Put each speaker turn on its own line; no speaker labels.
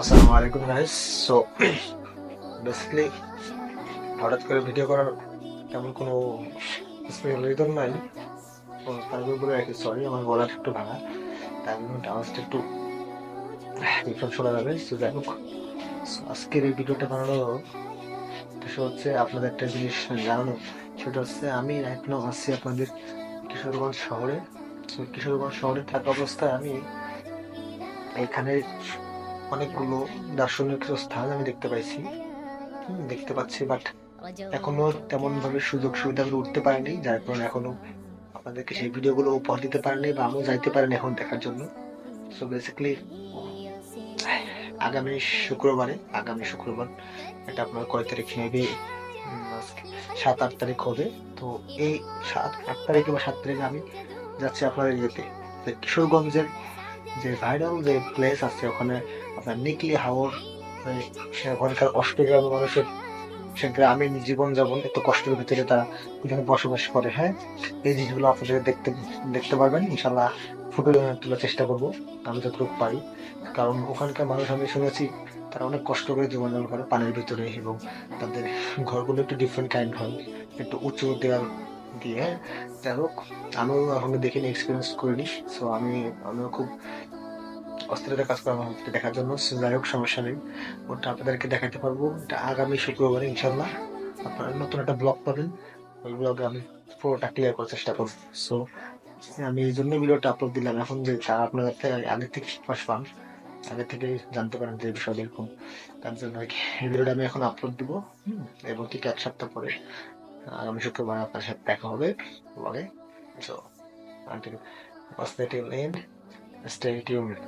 আসসালামু আলাইকুম guys so basically হঠাৎ করে ভিডিও করার তেমন কোনো স্পেশাল রিজন নাই। তো তাই বলে রাখি সরি আমার গলাটা একটু ভাঙা। তাই জন্য আওয়াজটা একটু ডিফারেন্ট শোনা যাবে। তো যাই হোক। So, আজকের এই ভিডিওটা বানানো বিষয় হচ্ছে আপনাদের একটা জিনিস জানানো। সেটা হচ্ছে আমি এখনও আছি আপনাদের কিশোরগঞ্জ শহরে। তো কিশোরগঞ্জ শহরে থাকা অবস্থায় আমি এখানে অনেকগুলো দার্শনিক স্থান আমি দেখতে পাইছি। দেখতে পাচ্ছি বাট এখনও তেমন ভাবে সুযোগ সুবিধাগুলো উঠতে পারেনি, যার কারণে এখনও আপনাদেরকে সেই ভিডিওগুলো উপহার দিতে পারেনি বা আমিও যাইতে পারিনি এখন দেখার জন্য। সো বেসিক্যালি আগামী শুক্রবারে, আগামী শুক্রবার, এটা আপনার কয় তারিখ মেবি সাত আট তারিখ হবে। তো এই সাত আট তারিখে বা সাত তারিখে আমি যাচ্ছি আপনাদের ইয়েতে কিশোরগঞ্জের যে ভাইরাল যে প্লেস আছে, ওখানে আপনার নিকলি হাওর মানে সে ওখানকার অষ্টগ্রামের মানুষের সে গ্রামীণ জীবনযাপন এত কষ্টের ভিতরে তারা এখানে বসবাস করে হ্যাঁ? এই জিনিসগুলো আপনাদের দেখতে দেখতে পারবেন ইনশাল্লাহ ফুটে তোলার চেষ্টা করব, আমি যতটুকু পারি। কারণ ওখানকার মানুষ, আমি শুনেছি, তারা অনেক কষ্ট করে জীবনযাপন করে পানির ভিতরে এবং তাদের ঘরগুলো একটু ডিফারেন্ট কাইন্ড হয়, একটু উঁচু দেওয়াল দিয়ে যাই হোক, আমিও এখনও দেখিনি এক্সপিরিয়েন্স করিনি সো আমি, আমিও খুব অস্থিরতা কাজ করা হচ্ছে দেখার জন্য যাই হোক, সমস্যা নেই। ওটা আপনাদেরকে দেখাতে পারব। এটা আগামী শুক্রবারে ইনশাল্লাহ আপনারা নতুন একটা ব্লগ পাবেন। ওই ব্লগে আমি পুরোটা ক্লিয়ার করার চেষ্টা করব। সো আমি এই জন্য ভিডিওটা আপলোড দিলাম। এখন যে আপনাদের আগে থেকে পাশ পান, আগে থেকে জানতে পারেন যে বিষয়টা এরকম। তার জন্য এই ভিডিওটা আমি এখন আপলোড দিব এবং ঠিক এক সপ্তাহ পরে, আগামী শুক্রবার আপনার সাথে দেখা হবে ব্লগে। So the till end Stay tuned.